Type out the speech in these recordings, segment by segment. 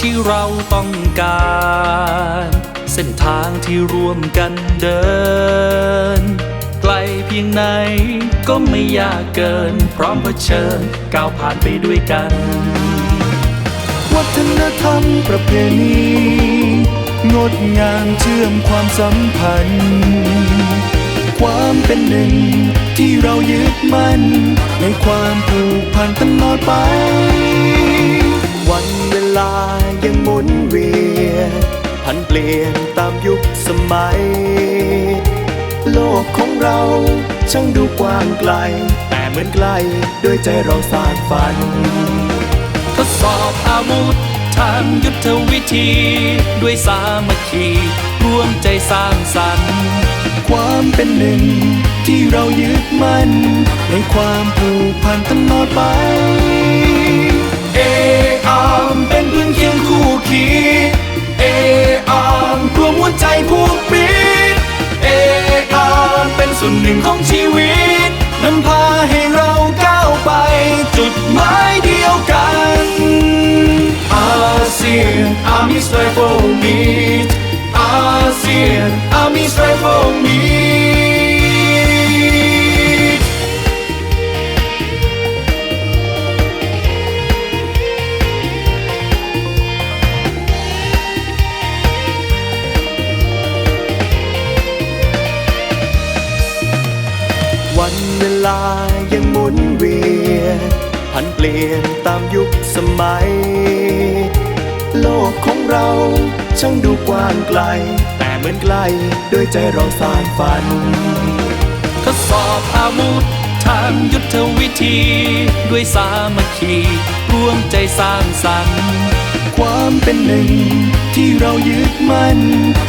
ที่เราต้องการ เส้นทางที่ร่วมกันเดิน ไกลเพียงไหนก็ไม่ยากเกิน พร้อมเผชิญก้าวผ่านไปด้วยกัน วัฒนธรรมประเพณีงดงามเชื่อมความสัมพันธ์ ความเป็นหนึ่งที่เรายึดมั่น ในความผูกพันตลอดไป ลี่ยนตามยุคสมัย โลกของเราช่างดูกว้างไกล แต่เหมือนไกลด้วยใจเราสร้างฝัน ทดสอบอาวุธทางยุทธวิธี ด้วยสามัคคีร่วมใจสร้างสรรค์ ความเป็นหนึ่งที่เรายึดมั่น ในความผูกพันตลอดไป มีสไตรโฟมีวันเวลายังหมุนเวียนพันเปลี่ยนตามยุคสมัย โลกของเรา ช่างดูกว้างไกล แต่เหมือนไกลด้วยใจเราสร้างฝัน ทดสอบอาวุธทางยุทธวิธี ด้วยสามัคคีร่วมใจสร้างสรรค์ ความเป็นหนึ่งที่เรายึดมั่น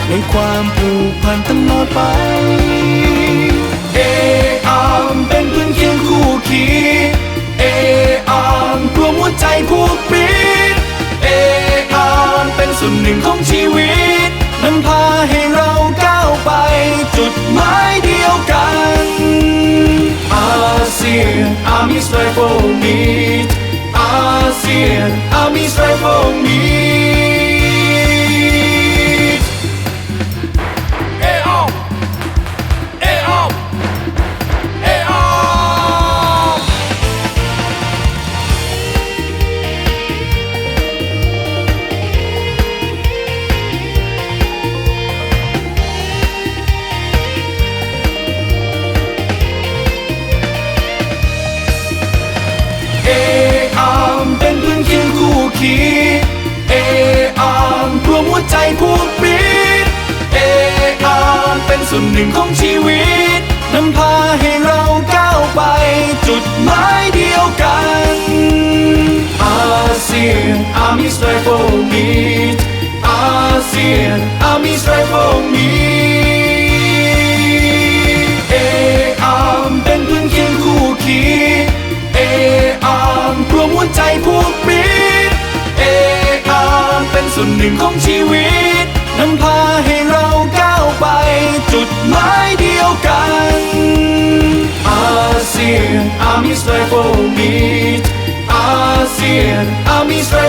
ในความผูกพันตลอดไป เออามเป็นเพื่อนเคียงคู่คีเออามรวมหัวใจผูกมิ ชีวิตนำพาให้เราก้าวไป จุดหมายเดียวกันอาเซียนอามิสไตรโฟมีอาเซียนอามิสไตรโฟมี คียงคู่คีเออามรวมหัวใจผูกมิตเออามเป็นส่วนหนึ่งของชีวิตนำพาให้เราก้าวไป จุดหมายเดียวกันอาเซียนอามีสไตรโฟมีอาเซียนอามีสไตรโฟมี อามีสไตร